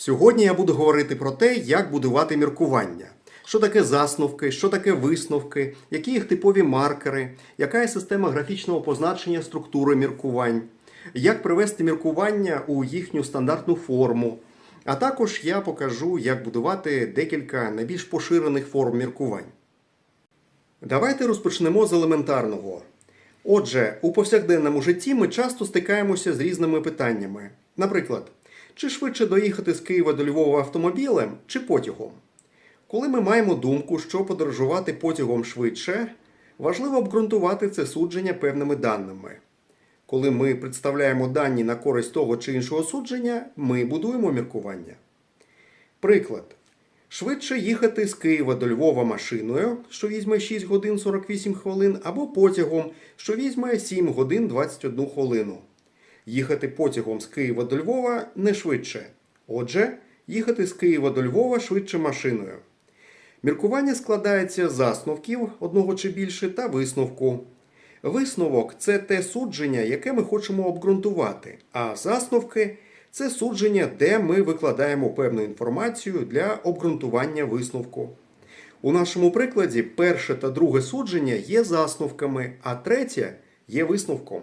Сьогодні я буду говорити про те, як будувати міркування. Що таке засновки, що таке висновки, які їх типові маркери, яка є система графічного позначення структури міркувань, як привести міркування у їхню стандартну форму. А також я покажу, як будувати декілька найбільш поширених форм міркувань. Давайте розпочнемо з елементарного. Отже, у повсякденному житті ми часто стикаємося з різними питаннями. Наприклад, чи швидше доїхати з Києва до Львова автомобілем чи потягом? Коли ми маємо думку, що подорожувати потягом швидше, важливо обґрунтувати це судження певними даними. Коли ми представляємо дані на користь того чи іншого судження, ми будуємо міркування. Приклад. Швидше їхати з Києва до Львова машиною, що візьме 6 годин 48 хвилин, або потягом, що візьме 7 годин 21 хвилину. Їхати потягом з Києва до Львова не швидше. Отже, їхати з Києва до Львова швидше машиною. Міркування складається з засновків одного чи більше та висновку. Висновок це те судження, яке ми хочемо обґрунтувати, а засновки це судження, де ми викладаємо певну інформацію для обґрунтування висновку. У нашому прикладі перше та друге судження є засновками, а третє є висновком.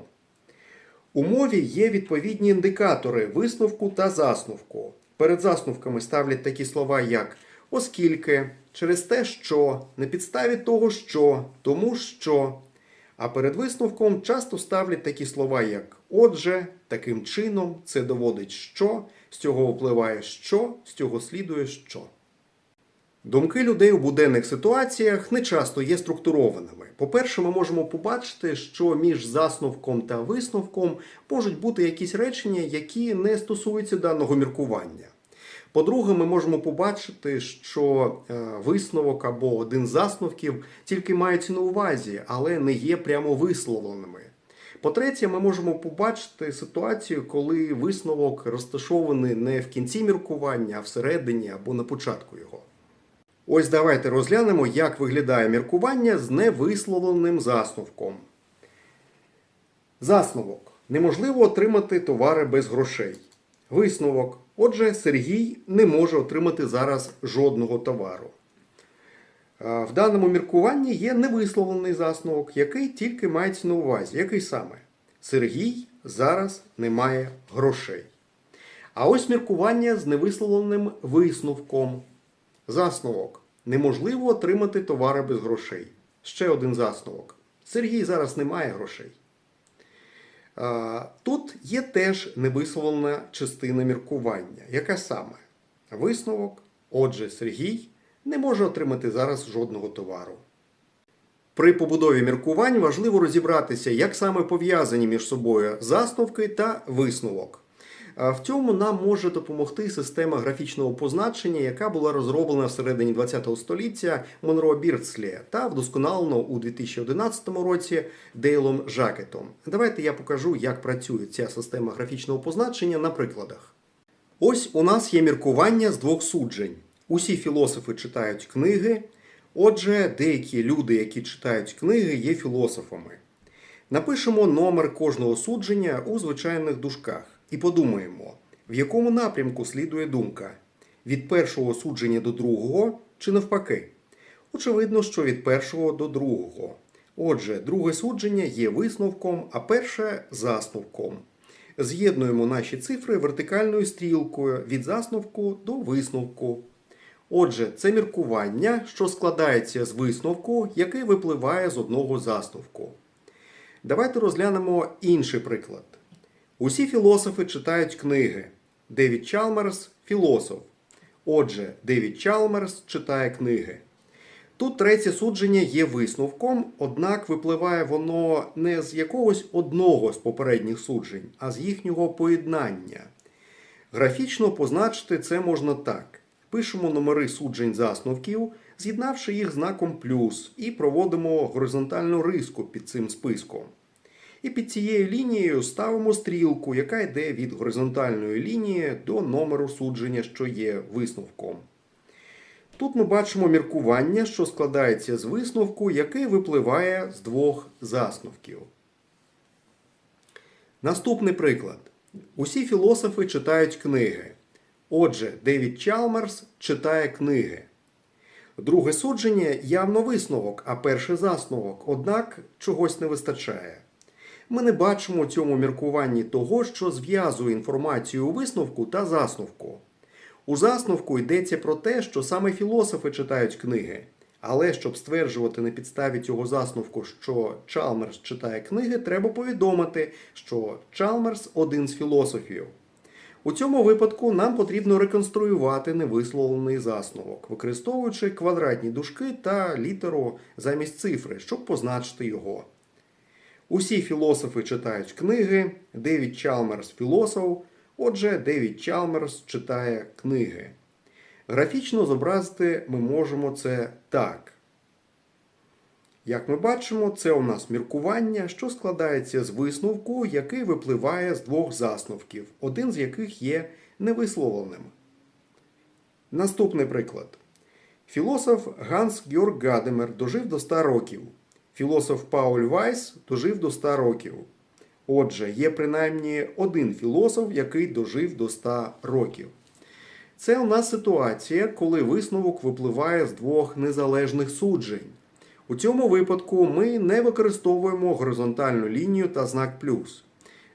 У мові є відповідні індикатори висновку та засновку. Перед засновками ставлять такі слова, як оскільки, через те, що, на підставі того, що, тому що. А перед висновком часто ставлять такі слова, як отже, таким чином, це доводить що, з цього впливає що, з цього слідує що. Думки людей у буденних ситуаціях не часто є структурованими. По-перше, ми можемо побачити, що між засновком та висновком можуть бути якісь речення, які не стосуються даного міркування. По-друге, ми можемо побачити, що е, висновок або один з засновків тільки мається на увазі, але не є прямо висловленими. По-третє, ми можемо побачити ситуацію, коли висновок розташований не в кінці міркування, а всередині або на початку його. Ось давайте розглянемо, як виглядає міркування з невисловленим засновком. Засновок. Неможливо отримати товари без грошей. Висновок. Отже, Сергій не може отримати зараз жодного товару. В даному міркуванні є невисловлений засновок, який тільки мається на увазі. Який саме? Сергій зараз не має грошей. А ось міркування з невисловленим висновком. Засновок. Неможливо отримати товари без грошей. Ще один засновок. Сергій зараз не має грошей. Тут є теж невисловлена частина міркування. Яка саме? Висновок. Отже, Сергій не може отримати зараз жодного товару. При побудові міркувань важливо розібратися, як саме пов'язані між собою засновки та висновок. В цьому нам може допомогти система графічного позначення, яка була розроблена всередині ХХ століття Монро Бірцлі та вдосконалено у 2011 році Дейлом Жакетом. Давайте я покажу, як працює ця система графічного позначення на прикладах. Ось у нас є міркування з двох суджень. Усі філософи читають книги. Отже, деякі люди, які читають книги, є філософами. Напишемо номер кожного судження у звичайних дужках і подумаємо, в якому напрямку слідує думка: від першого судження до другого чи навпаки. Очевидно, що від першого до другого. Отже, друге судження є висновком, а перше засновком. З'єднуємо наші цифри вертикальною стрілкою від засновку до висновку. Отже, це міркування, що складається з висновку, який випливає з одного засновку. Давайте розглянемо інший приклад. Усі філософи читають книги. Девід Чалмерс філософ. Отже, Девід Чалмерс читає книги. Тут третє судження є висновком, однак випливає воно не з якогось одного з попередніх суджень, а з їхнього поєднання. Графічно позначити це можна так: пишемо номери суджень засновків, з'єднавши їх знаком плюс, і проводимо горизонтальну риску під цим списком. І під цією лінією ставимо стрілку, яка йде від горизонтальної лінії до номеру судження, що є висновком. Тут ми бачимо міркування, що складається з висновку, який випливає з двох засновків. Наступний приклад. Усі філософи читають книги. Отже, Девід Чалмерс читає книги. Друге судження явно висновок, а перший засновок, однак чогось не вистачає. Ми не бачимо у цьому міркуванні того, що зв'язує інформацію у висновку та засновку. У засновку йдеться про те, що саме філософи читають книги. Але щоб стверджувати на підставі цього засновку, що Чалмерс читає книги, треба повідомити, що Чалмерс один з філософів. У цьому випадку нам потрібно реконструювати невисловлений засновок, використовуючи квадратні дужки та літеру замість цифри, щоб позначити його. Усі філософи читають книги, Девід Чалмерс філософ, отже, Девід Чалмерс читає книги. Графічно зобразити ми можемо це так. Як ми бачимо, це у нас міркування, що складається з висновку, який випливає з двох засновків, один з яких є невисловленим. Наступний приклад. Філософ Ганс Георг Гадемер дожив до 100 років. Філософ Пауль Вайс дожив до 100 років. Отже, є принаймні один філософ, який дожив до 100 років. Це у нас ситуація, коли висновок випливає з двох незалежних суджень. У цьому випадку ми не використовуємо горизонтальну лінію та знак плюс.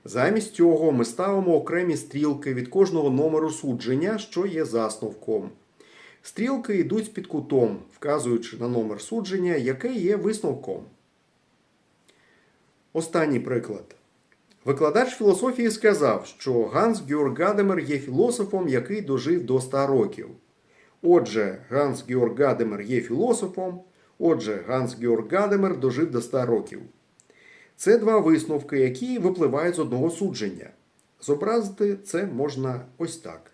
Замість цього ми ставимо окремі стрілки від кожного номеру судження, що є засновком. Стрілки йдуть під кутом, вказуючи на номер судження, яке є висновком. Останній приклад. Викладач філософії сказав, що Ганс Георг Гадемер є філософом, який дожив до 100 років. Отже, Ганс Георг Гадемер є філософом. Отже, Ганс Георг Гадемер дожив до 100 років. Це два висновки, які випливають з одного судження. Зобразити це можна ось так.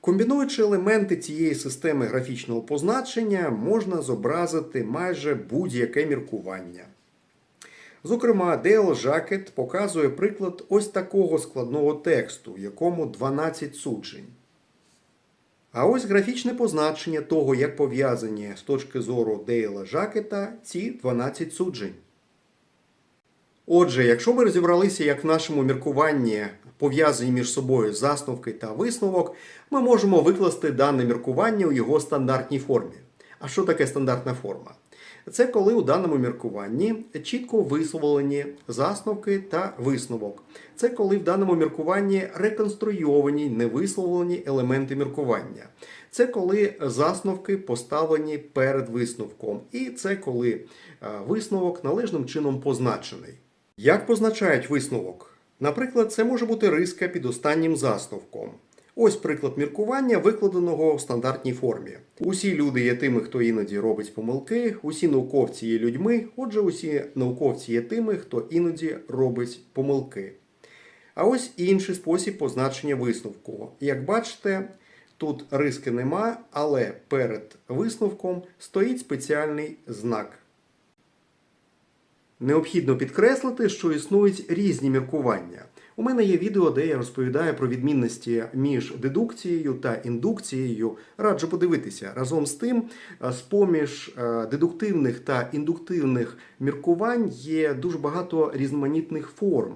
Комбінуючи елементи цієї системи графічного позначення, можна зобразити майже будь-яке міркування. Зокрема, Дейл Жакет показує приклад ось такого складного тексту, в якому 12 суджень. А ось графічне позначення того, як пов'язані з точки зору Дейла Жакета ці 12 суджень. Отже, якщо ми розібралися, як в нашому міркуванні пов'язані між собою засновки та висновок, ми можемо викласти дане міркування у його стандартній формі. А що таке стандартна форма? Це коли у даному міркуванні чітко висловлені засновки та висновок. Це коли в даному міркуванні реконструйовані невисловлені елементи міркування. Це коли засновки поставлені перед висновком. І це коли висновок належним чином позначений. Як позначають висновок? Наприклад, це може бути риска під останнім засновком. Ось приклад міркування, викладеного в стандартній формі. Усі люди є тими, хто іноді робить помилки, усі науковці є людьми, отже, усі науковці є тими, хто іноді робить помилки. А ось інший спосіб позначення висновку. Як бачите, тут риски нема, але перед висновком стоїть спеціальний знак. Необхідно підкреслити, що існують різні міркування. У мене є відео, де я розповідаю про відмінності між дедукцією та індукцією. Раджу подивитися. Разом з тим, з-поміж е, дедуктивних та індуктивних міркувань є дуже багато різноманітних форм.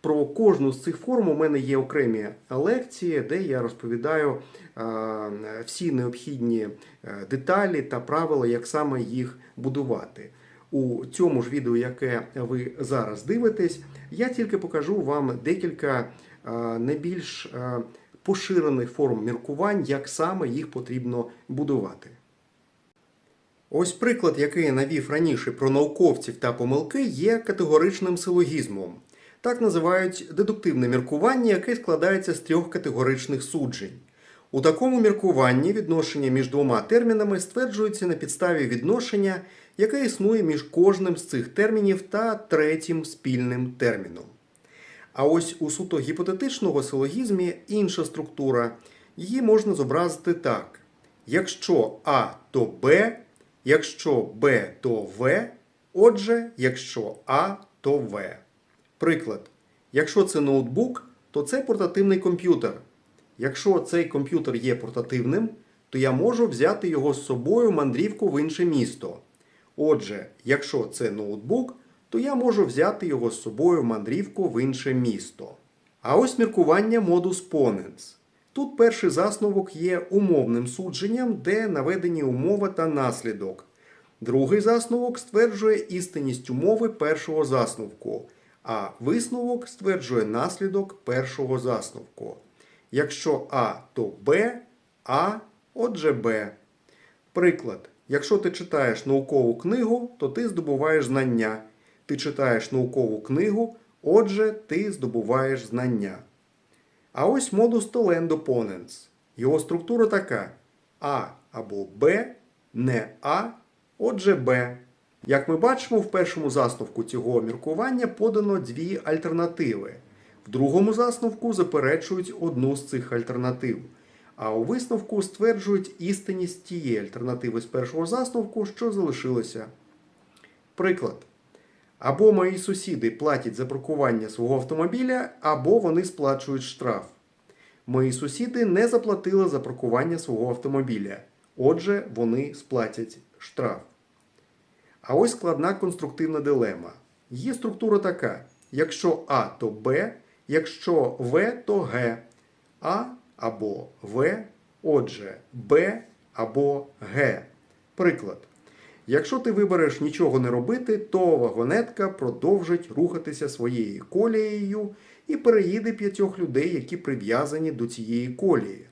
Про кожну з цих форм у мене є окремі лекції, де я розповідаю е, всі необхідні е, деталі та правила, як саме їх будувати. У цьому ж відео, яке ви зараз дивитесь, я тільки покажу вам декілька е, найбільш е, поширених форм міркувань, як саме їх потрібно будувати. Ось приклад, який я навів раніше про науковців та помилки, є категоричним силогізмом. Так називають дедуктивне міркування, яке складається з трьох категоричних суджень. У такому міркуванні відношення між двома термінами стверджується на підставі відношення, яке існує між кожним з цих термінів та третім спільним терміном. А ось у суто гіпотетичного силогізмі інша структура. Її можна зобразити так: якщо А, то Б, якщо Б, то В, отже, якщо А, то В. Приклад. Якщо це ноутбук, то це портативний комп'ютер. Якщо цей комп'ютер є портативним, то я можу взяти його з собою мандрівку в інше місто. Отже, якщо це ноутбук, то я можу взяти його з собою мандрівку в інше місто. А ось міркування модус поненс. Тут перший засновок є умовним судженням, де наведені умова та наслідок. Другий засновок стверджує істинність умови першого засновку, а висновок стверджує наслідок першого засновку. Якщо А, то Б, А, отже Б. Приклад. Якщо ти читаєш наукову книгу, то ти здобуваєш знання. Ти читаєш наукову книгу, отже, ти здобуваєш знання. А ось модус tollendo ponens. Його структура така: А або Б, не А, отже Б. Як ми бачимо, в першому засновку цього міркування подано дві альтернативи. В другому засновку заперечують одну з цих альтернатив. А у висновку стверджують істинність тієї альтернативи з першого засновку, що залишилося. Приклад. Або мої сусіди платять за паркування свого автомобіля, або вони сплачують штраф. Мої сусіди не заплатили за паркування свого автомобіля. Отже, вони сплатять штраф. А ось складна конструктивна дилема. Її структура така: якщо А, то Б, якщо В, то Г. А або В, отже, Б або Г. Приклад. Якщо ти вибереш нічого не робити, то вагонетка продовжить рухатися своєю колією і переїде п'ятьох людей, які прив'язані до цієї колії.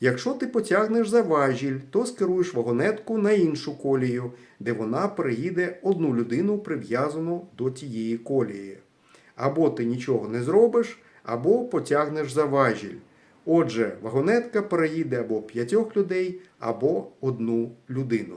Якщо ти потягнеш за важіль, то скеруєш вагонетку на іншу колію, де вона переїде одну людину, прив'язану до тієї колії. Або ти нічого не зробиш, або потягнеш за важіль. Отже, вагонетка переїде або п'ятьох людей, або одну людину.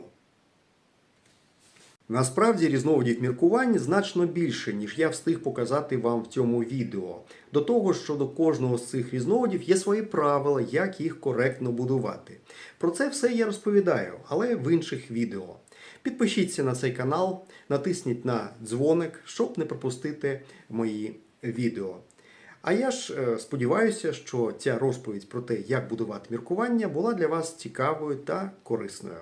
Насправді різновидів міркувань значно більше, ніж я встиг показати вам в цьому відео. До того що до кожного з цих різновидів є свої правила, як їх коректно будувати. Про це все я розповідаю, але в інших відео. Підпишіться на цей канал, натисніть на дзвоник, щоб не пропустити мої відео. А я ж е, сподіваюся, що ця розповідь про те, як будувати міркування, була для вас цікавою та корисною.